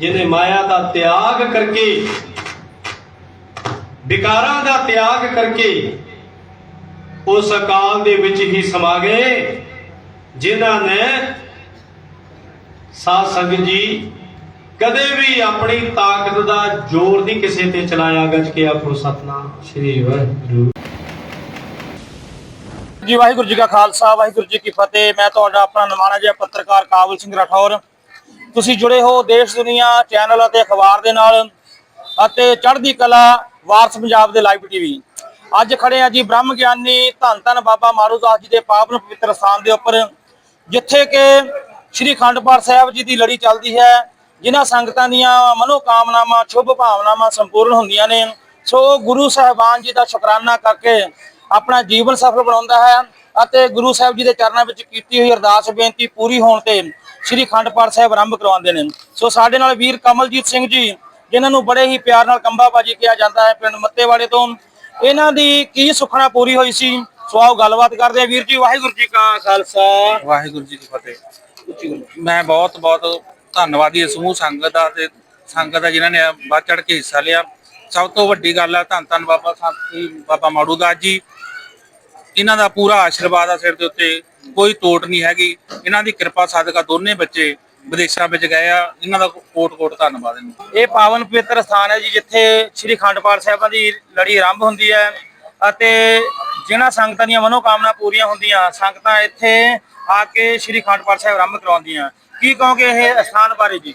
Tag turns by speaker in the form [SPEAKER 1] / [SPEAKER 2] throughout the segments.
[SPEAKER 1] ਜਿਹਨੇ ਮਾਇਆ ਦਾ ਤਿਆਗ ਕਰਕੇ, ਵਿਕਾਰਾਂ ਦਾ ਤਿਆਗ ਕਰਕੇ, ਉਸ ਅਕਾਲ ਦੇ ਵਿੱਚ ਹੀ ਸਮਾ ਗਏ, ਜਿਨ੍ਹਾਂ ਨੇ ਸਾਧ ਸੰਗਤ ਜੀ ਕਦੇ ਵੀ ਆਪਣੀ ਤਾਕਤ ਦਾ ਜ਼ੋਰ ਨਹੀਂ ਕਿਸੇ ਤੇ ਚਲਾਇਆ। ਗੱਜ ਕੇ ਆਖੋ, ਸਤਨਾਮ, ਸ੍ਰੀ ਵਾਹਿਗੁਰੂ।
[SPEAKER 2] ਜੀ ਵਾਹਿਗੁਰੂ ਜੀ ਕਾ ਖਾਲਸਾ, ਵਾਹਿਗੁਰੂ ਜੀ ਕੀ ਫਤਿਹ। ਮੈਂ ਤੁਹਾਡਾ ਆਪਣਾ ਨਮਾਣਾ ਜਿਹਾ ਪੱਤਰਕਾਰ ਕਾਬਲ ਸਿੰਘ ਰਾਠੌਰ। ਤੁਸੀਂ ਜੁੜੇ ਹੋ ਦੇਸ਼ ਦੁਨੀਆ ਚੈਨਲ ਅਤੇ ਅਖਬਾਰ ਦੇ ਨਾਲ ਅਤੇ ਚੜ੍ਹਦੀ ਕਲਾ ਵਾਰਸ ਪੰਜਾਬ ਦੇ ਲਾਈਵ ਟੀਵੀ ਅੱਜ ਖੜੇ ਆ ਜੀ ਬ੍ਰਹਮ ਗਿਆਨੀ ਧੰਨ ਧੰਨ ਬਾਬਾ ਮਾਰੂਦਾਸ ਜੀ ਦੇ ਪਾਵਨ ਪਵਿੱਤਰ ਸਥਾਨ ਦੇ ਉੱਪਰ, ਜਿੱਥੇ ਕਿ ਸ੍ਰੀ ਅਖੰਡ ਪਾਠ ਸਾਹਿਬ ਜੀ ਦੀ ਲੜੀ ਚੱਲਦੀ ਹੈ, ਜਿਨ੍ਹਾਂ ਸੰਗਤਾਂ ਦੀਆਂ ਮਨੋਕਾਮਨਾਵਾਂ, ਸ਼ੁਭ ਭਾਵਨਾਵਾਂ ਸੰਪੂਰਨ ਹੁੰਦੀਆਂ ਨੇ। ਸੋ ਗੁਰੂ ਸਾਹਿਬਾਨ ਜੀ ਦਾ ਸ਼ੁਕਰਾਨਾ ਕਰਕੇ ਆਪਣਾ ਜੀਵਨ ਸਫਲ ਬਣਾਉਂਦਾ ਹੈ ਅਤੇ ਗੁਰੂ ਸਾਹਿਬ ਜੀ ਦੇ ਚਰਨਾਂ ਵਿੱਚ ਕੀਤੀ ਹੋਈ ਅਰਦਾਸ ਬੇਨਤੀ ਪੂਰੀ ਹੋਣ ਤੇ ਸ੍ਰੀ ਅਖੰਡ ਪਾਠ ਸਾਹਿਬ ਆਰੰਭ ਕਰਵਾਉਂਦੇ ਨੇ। ਸੋ ਸਾਡੇ ਨਾਲ ਵੀਰ ਕਮਲਜੀਤ ਸਿੰਘ ਜੀ, ਜਿਨ੍ਹਾਂ ਨੂੰ ਬੜੇ ਹੀ ਪਿਆਰ ਨਾਲ ਕੰਬਾਬਾਜੀ ਕਿਹਾ ਜਾਂਦਾ ਹੈ ਪਿੰਡ ਮੱਤੇਵਾੜੇ ਤੋਂ। ਇਹਨਾਂ ਦੀ ਕੀ ਸੁਖਣਾ ਪੂਰੀ ਹੋਈ ਸੀ? ਸੋ ਆਓ ਗੱਲਬਾਤ ਕਰਦੇ ਹਾਂ। ਵੀਰ ਜੀ, ਵਾਹਿਗੁਰੂ ਜੀ ਕਾ ਖਾਲਸਾ।
[SPEAKER 3] ਵਾਹਿਗੁਰੂ ਜੀ ਕੀ ਫਤਿਹ। ਮੈਂ ਬਹੁਤ ਬਹੁਤ ਧੰਨਵਾਦੀ ਹਾਂ ਸਮੂਹ ਸੰਗਤ ਦਾ ਤੇ ਸੰਗਤ ਦਾ ਜਿਨ੍ਹਾਂ ਨੇ ਵੱਧ ਚੜ ਕੇ ਹਿੱਸਾ ਲਿਆ। ਸਭ ਤੋਂ ਵੱਡੀ ਗੱਲ ਆ, ਧੰਨ ਧੰਨ ਬਾਬਾ ਸਾਥੀ ਬਾਬਾ ਮਾੜੂਦਾਸ ਜੀ। ਇਹਨਾਂ ਦਾ ਪੂਰਾ ਆਸ਼ੀਰਵਾਦ ਆ ਸਿਰ ਦੇ ਉੱਤੇ। ਕੋਈ ਤੋਟ ਨਹੀਂ ਹੈਗੀ। ਇਹਨਾਂ ਦੀ ਕਿਰਪਾ ਸਦਕਾ ਦੋਨੇ ਬੱਚੇ ਵਿਦੇਸ਼ਾਂ ਵਿੱਚ ਗਏ ਆ। ਇਹਨਾਂ ਦਾ ਕੋਟ ਕੋਟ ਧੰਨਵਾਦ
[SPEAKER 2] ਇਹ ਪਾਵਨ ਪਵਿੱਤਰ ਸਥਾਨ ਹੈ ਜੀ ਜਿੱਥੇ ਸ੍ਰੀ ਅਖੰਡ ਪਾਠ ਸਾਹਿਬਾਂ ਦੀ ਲੜੀ ਆਰੰਭ ਹੁੰਦੀ ਹੈ ਅਤੇ ਜਿਨ੍ਹਾਂ ਸੰਗਤਾਂ ਦੀਆਂ ਮਨੋਕਾਮਨਾ ਪੂਰੀਆਂ ਹੁੰਦੀਆਂ ਸੰਗਤਾਂ ਇੱਥੇ ਆ ਕੇ ਸ੍ਰੀ ਅਖੰਡ ਪਾਠ ਸਾਹਿਬ ਆਰੰਭ ਕਰਵਾਉਂਦੀਆਂ ਕੀ ਕਹੋਗੇ ਇਹ ਸਥਾਨ ਬਾਰੇ ਜੀ?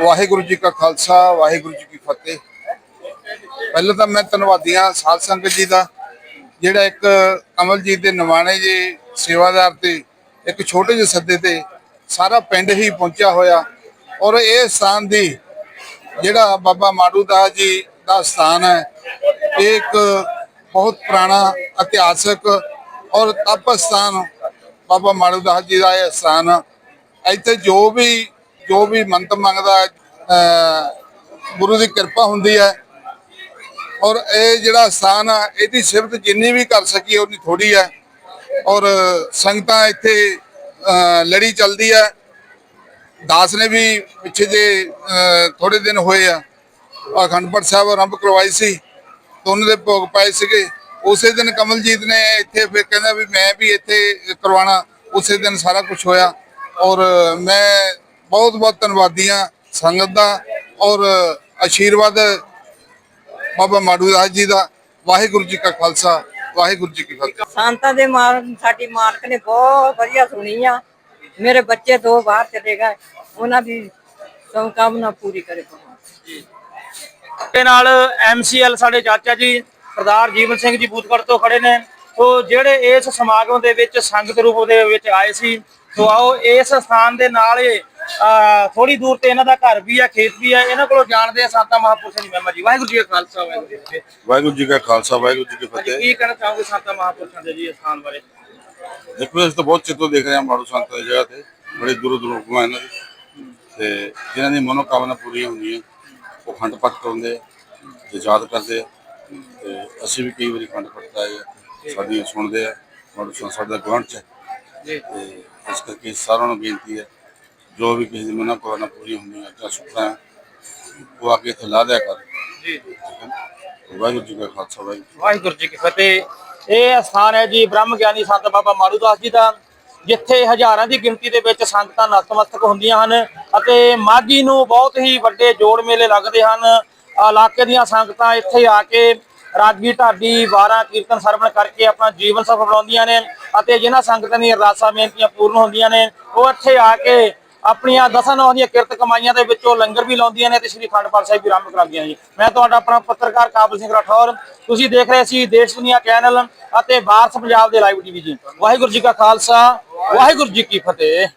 [SPEAKER 4] ਵਾਹਿਗੁਰੂ ਜੀ ਕਾ ਖਾਲਸਾ ਵਾਹਿਗੁਰੂ ਜੀ ਕੀ ਫਤਿਹ। ਪਹਿਲਾਂ ਤਾਂ ਮੈਂ ਧੰਨਵਾਦੀਆਂ ਸਾਧ ਸੰਗਤ ਜੀ ਦਾ ਜਿਹੜਾ ਇੱਕ ਕਮਲਜੀਤ ਦੇ ਨਿਮਾਣੇ ਜੀ ਸੇਵਾਦਾਰ ਤੇ ਇੱਕ ਛੋਟੇ ਜਿਹੇ ਸੱਦੇ ਤੇ ਸਾਰਾ ਪਿੰਡ ਹੀ ਪਹੁੰਚਿਆ ਹੋਇਆ। ਔਰ ਇਹ ਸਥਾਨ ਦੀ ਜਿਹੜਾ ਬਾਬਾ ਮਾਡੂ ਦਾਸ ਜੀ ਦਾ ਸਥਾਨ ਹੈ, ਇਹ ਇੱਕ ਬਹੁਤ ਪੁਰਾਣਾ ਇਤਿਹਾਸਕ ਔਰ ਤਪ ਸਥਾਨ ਬਾਬਾ ਮਾੜੂ ਦਾਸ ਜੀ ਦਾ ਇਹ ਸਥਾਨ ਇੱਥੇ ਜੋ ਵੀ ਜੋ ਵੀ ਮੰਤ ਮੰਗਦਾ, ਅਹ, ਗੁਰੂ ਦੀ ਕਿਰਪਾ ਹੁੰਦੀ ਹੈ। ਔਰ ਇਹ ਜਿਹੜਾ ਸਥਾਨ ਆ, ਇਹਦੀ ਸਿਫਤ ਜਿੰਨੀ ਵੀ ਕਰ ਸਕੀਏ, ਉਨੀ ਥੋੜੀ ਹੈ। ਔਰ ਸੰਗਤਾਂ ਇੱਥੇ ਲੜੀ ਚੱਲਦੀ ਹੈ। ਦਾਸ ਨੇ ਵੀ ਪਿੱਛੇ ਜੇ ਥੋੜੇ ਦਿਨ ਹੋਏ ਆ। ਅਖੰਡ ਪਾਠ ਸਾਹਿਬ ਆਰੰਭ ਕਰਵਾਈ ਸੀ। ਤੇ ਉਹਨਾਂ ਦੇ ਭੋਗ ਪਾਏ ਸੀਗੇ। ਉਸੇ ਦਿਨ ਕਮਲਜੀਤ ਨੇ ਇੱਥੇ ਫਿਰ ਕਹਿੰਦਾ ਵੀ ਮੈਂ ਵੀ ਇੱਥੇ ਕਰਵਾਉਣਾ। ਉਸੇ ਦਿਨ ਸਾਰਾ ਕੁਝ ਹੋਇਆ। ਔਰ ਮੈਂ ਬਹੁਤ ਬਹੁਤ ਧੰਨਵਾਦੀ ਹਾਂ ਸੰਗਤ ਦਾ। ਔਰ ਆਸ਼ੀਰਵਾਦ ਬਾਬਾ ਮਾਡੂ ਦਾਸ ਜੀ ਦਾ। ਵਾਹਿਗੁਰੂ ਜੀ ਕਾ ਖਾਲਸਾ। ਵਾਹਿਗੁਰੂ ਜੀ ਕੀ ਫਤਿਹ।
[SPEAKER 5] ਸੰਤਾਂ ਦੇ ਮਾਰ ਸਾਡੀ ਮਾਲਕ ਨੇ ਬਹੁਤ ਵਧੀਆ ਸੁਣੀ ਆ। ਮੇਰੇ ਬੱਚੇ ਦੋ ਬਾਹਰ ਚਲੇ ਗਏ। ਉਹਨਾਂ ਦੀ ਕਾਮਨਾ ਪੂਰੀ ਕਰੇ ਭਗਵਾਨ।
[SPEAKER 2] ਤੇ ਨਾਲ ਐਮਸੀਐਲ ਸਾਡੇ ਚਾਚਾ ਜੀ ਸਰਦਾਰ ਜੀਵਨ ਸਿੰਘ ਜੀ ਬੂਥਗੜ ਤੋਂ ਖੜੇ ਨੇ। ਸੋ ਜਿਹੜੇ ਇਸ ਸਮਾਗਮ ਦੇ ਵਿੱਚ ਸੰਗਤ ਰੂਪ ਦੇ ਵਿੱਚ ਆਏ ਸੀ। ਸੋ ਆਓ ਇਸ ਸਥਾਨ ਦੇ ਨਾਲ ਹੀ ਥੋੜੀ ਦੂਰ ਤੇ ਇਹਨਾਂ ਦਾ ਘਰ ਵੀ ਆ ਖੇਤ ਵੀ ਆ ਇਹਨਾਂ ਕੋਲੋਂ ਜਾਣਦੇ ਆ ਸੰਤਾਂ ਮਹਾਂਪੁਰਸ਼ਾਂ ਦੀ ਮਹਿਮਾ ਜੀ। ਵਾਹਿਗੁਰੂ ਜੀ ਕਾ ਖਾਲਸਾ ਵਾਹਿਗੁਰੂ ਜੀ ਕੀ ਫਤਿਹ।
[SPEAKER 6] ਵਾਹਿਗੁਰੂ ਜੀ ਕਾ ਖਾਲਸਾ ਵਾਹਿਗੁਰੂ ਜੀ ਕੀ ਫਤਿਹ।
[SPEAKER 2] ਕੀ ਕਹਿਣਾ ਚਾਹੋਗੇ ਸੰਤਾਂ ਮਹਾਂਪੁਰਸ਼ਾਂ ਦੇ ਜੀ ਇਸ ਸਥਾਨ ਬਾਰੇ?
[SPEAKER 6] ਦੇਖੋ ਅਸੀਂ ਤਾਂ ਬਹੁਤ ਚਿੱਤੋਂ ਦੇਖ ਰਹੇ ਹਾਂ ਮਾੜੂ ਸੰਤ ਦੀ ਜਗ੍ਹਾ ਤੇ। ਬੜੇ ਦੂਰੋਂ ਦੂਰੋਂ ਹੁਕਮ ਇਹਨਾਂ ਦੇ। ਤੇ ਜਿਨ੍ਹਾਂ ਦੀ ਮਨੋਕਾਮਨਾ ਪੂਰੀਆਂ ਹੁੰਦੀਆਂ ਉਹ ਖੰਡ ਪਾਠ ਕਰਾਉਂਦੇ ਆ ਤੇ ਯਾਦ ਕਰਦੇ ਆ। ਤੇ ਅਸੀਂ ਵੀ ਕਈ ਵਾਰੀ ਖੰਡ ਪਾਠ ਆਏ ਆ ਸਾਡੀਆਂ ਸੁਣਦੇ ਆ। ਮਾੜੂ ਸੰਤ ਸਾਡਾ ਗਵੰਡ ਚ ਹੈ।
[SPEAKER 2] ਜੀ।
[SPEAKER 6] ਇਸ ਕਰਕੇ ਸਾਰਿਆਂ ਨੂੰ ਬੇਨਤੀ ਹੈ ਜੋ ਵੀ ਕਿਸੇ ਦੀ ਮਨੋਕਾਮਨਾ ਪੂਰੀ ਹੁੰਦੀਆਂ ਜਾਂ ਸੁੱਖਾਂ ਹੈ, ਉਹ ਆ ਕੇ ਇੱਥੇ ਲਾ ਦਿਆ ਕਰ।
[SPEAKER 2] ਜੀ।
[SPEAKER 6] ਵਾਹਿਗੁਰੂ ਜੀ ਕਾ ਖਾਲਸਾ ਵਾਹਿਗੁਰੂ
[SPEAKER 2] ਵਾਹਿਗੁਰੂ ਜੀ ਕੀ ਫਤਿਹ। ਇਹ ਸਥਾਨ ਹੈ ਜੀ ਬ੍ਰਹਮ ਗਿਆਨੀ ਸੰਤ ਬਾਬਾ ਮਾੜੂਦਾਸ ਜੀ ਦਾ ਜਿੱਥੇ ਹਜ਼ਾਰਾਂ ਦੀ ਗਿਣਤੀ ਦੇ ਵਿੱਚ ਸੰਗਤਾਂ ਨਤਮਸਤਕ ਹੁੰਦੀਆਂ ਹਨ ਅਤੇ ਮਾਘੀ ਨੂੰ ਬਹੁਤ ਹੀ ਵੱਡੇ ਜੋੜ ਮੇਲੇ ਲੱਗਦੇ ਹਨ। ਇਲਾਕੇ ਦੀਆਂ ਸੰਗਤਾਂ ਇੱਥੇ ਆ ਕੇ ਰਾਗੀ ਢਾਡੀ ਵਾਰਾਂ ਕੀਰਤਨ ਸਰਵਣ ਕਰਕੇ ਆਪਣਾ ਜੀਵਨ ਸਫਲ ਬਣਾਉਂਦੀਆਂ ਨੇ ਅਤੇ ਜਿਨ੍ਹਾਂ ਸੰਗਤਾਂ ਦੀਆਂ ਅਰਦਾਸਾਂ ਬੇਨਤੀਆਂ ਪੂਰਨ ਹੁੰਦੀਆਂ ਨੇ ਉਹ ਇੱਥੇ ਆ ਕੇ ਆਪਣੀਆਂ ਦਸਾਂ ਨੌਂ ਦੀਆਂ ਕਿਰਤ ਕਮਾਈਆਂ ਦੇ ਵਿੱਚੋਂ ਲੰਗਰ ਵੀ ਲਾਉਂਦੀਆਂ ਨੇ ਤੇ ਸ੍ਰੀ ਅਖੰਡ ਪਾਠ ਸਾਹਿਬ ਵੀ ਆਰੰਭ ਕਰਾਉਂਦੀਆਂ ਜੀ। ਮੈਂ ਤੁਹਾਡਾ ਆਪਣਾ ਪੱਤਰਕਾਰ ਕਾਬਲ ਸਿੰਘ ਰਾਠੌਰ। ਤੁਸੀਂ ਦੇਖ ਰਹੇ ਸੀ ਦੇਸ਼ ਦੁਨੀਆ ਚੈਨਲ ਅਤੇ ਬਾਰਸ ਪੰਜਾਬ ਦੇ ਲਾਈਵ ਟੀਵੀ ਜੀ। ਵਾਹਿਗੁਰੂ ਜੀ ਕਾ ਖਾਲਸਾ, ਵਾਹਿਗੁਰੂ ਜੀ ਕੀ ਫਤਿਹ।